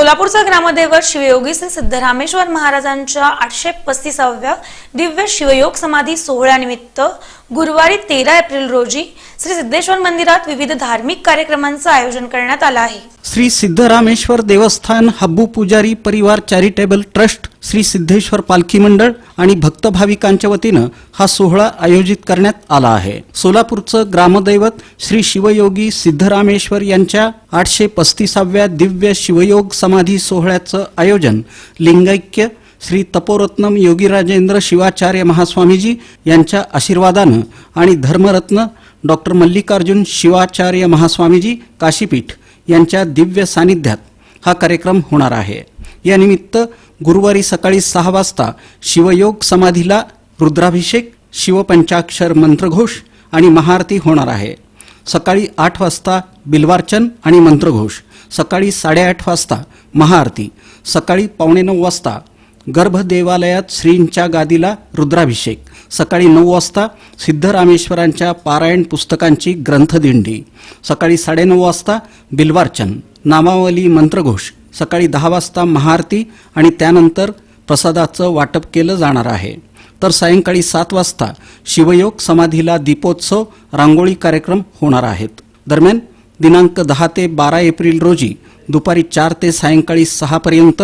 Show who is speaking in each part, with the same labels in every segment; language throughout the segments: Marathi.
Speaker 1: सोलापूरचा ग्रामदैवत शिवयोगी श्री सिद्धरामेश्वर महाराजांच्या आठशे पस्तीसाव्या दिव्य शिवयोग समाधी सोहळ्यानिमित्त गुरुवारी तेरा एप्रिल रोजी श्री सिद्धेश्वर मंदिरात विविध धार्मिक कार्यक्रमांचं आयोजन करण्यात आलं आहे.
Speaker 2: श्री सिद्धरामेश्वर देवस्थान हब्बू पुजारी परिवार चॅरिटेबल ट्रस्ट श्री सिद्धेश्वर पालखी मंडळ आणि भक्त भाविकांच्या वतीनं हा सोहळा आयोजित करण्यात आला आहे. सोलापूरचं ग्रामदैवत श्री शिवयोगी सिद्धरामेश्वर यांच्या आठशे पस्तीसाव्या दिव्य शिवयोग समाधी सोहळ्याचं आयोजन लिंगैक्य श्री तपोरत्नम योगीराजेंद्र शिवाचार्य महास्वामीजी यांच्या आशीर्वादानं आणि धर्मरत्न डॉक्टर मल्लिकार्जुन शिवाचार्य महास्वामीजी काशीपीठ यांच्या दिव्य सानिध्यात हा कार्यक्रम होणार आहे. यानिमित्त गुरुवारी सकाळी सहा वाजता शिवयोग समाधीला रुद्राभिषेक शिवपंचाक्षर मंत्रघोष आणि महाआरती होणार आहे. सकाळी आठ वाजता बिल्वार्चन आणि मंत्रघोष. सकाळी साडेआठ वाजता महाआरती. सकाळी पावणे नऊ वाजता गर्भदेवालयात श्रींच्या गादीला रुद्राभिषेक. सकाळी नऊ वाजता सिद्धरामेश्वरांच्या पारायण पुस्तकांची ग्रंथदिंडी. सकाळी साडेनऊ वाजता बिल्वार्चन. नामावली मंत्रघोष. सकाळी दहा वाजता महाआरती आणि त्यानंतर प्रसादाचं वाटप केलं जाणार आहे. तर सायंकाळी सात वाजता शिवयोग समाधीला दीपोत्सव रांगोळी कार्यक्रम होणार आहेत. दरम्यान दिनांक दहा ते बारा एप्रिल रोजी दुपारी चार ते सायंकाळी सहापर्यंत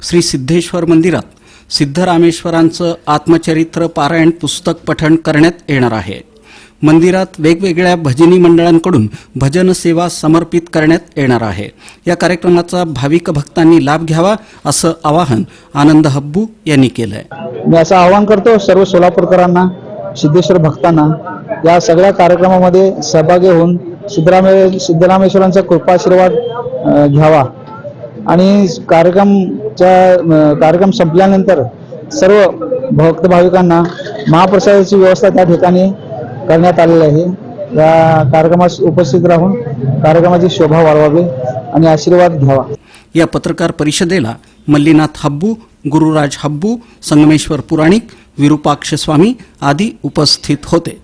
Speaker 2: श्री सिद्धेश्वर मंदिरात सिद्धरामेश्वरांचं आत्मचरित्र पारायण पुस्तक पठण करण्यात येणार आहे. मंदिरात वेगवेगळ्या भजनी मंडळांकडून भजन सेवा समर्पित करण्यात येणार आहे. या कार्यक्रमाचा भाविक भक्तांनी लाभ घ्यावा असं आवाहन आनंद हब्बू यांनी केलं आहे
Speaker 3: मी असं आवाहन करतो सर्व सोलापूरकरांना सिद्धेश्वर भक्तांना या सगळ्या कार्यक्रमामध्ये सहभागी होऊन सिद्धरामे सिद्धरामेश्वरांचा कृपाशीर्वाद घ्यावा. आणि कार्यक्रमच्या कार्यक्रम संपल्यानंतर सर्व भक्त भाविकांना महाप्रसादाची व्यवस्था त्या ठिकाणी करण्यात आलेलं आहे. या कार्यक्रमास उपस्थित राहून कार्यक्रमाची शोभा वाढवावी आणि आशीर्वाद घ्यावा.
Speaker 2: या पत्रकार परिषदेला मल्लीनाथ हब्बू गुरुराज हब्बू संगमेश्वर पुराणिक विरूपाक्ष स्वामी आदी उपस्थित होते.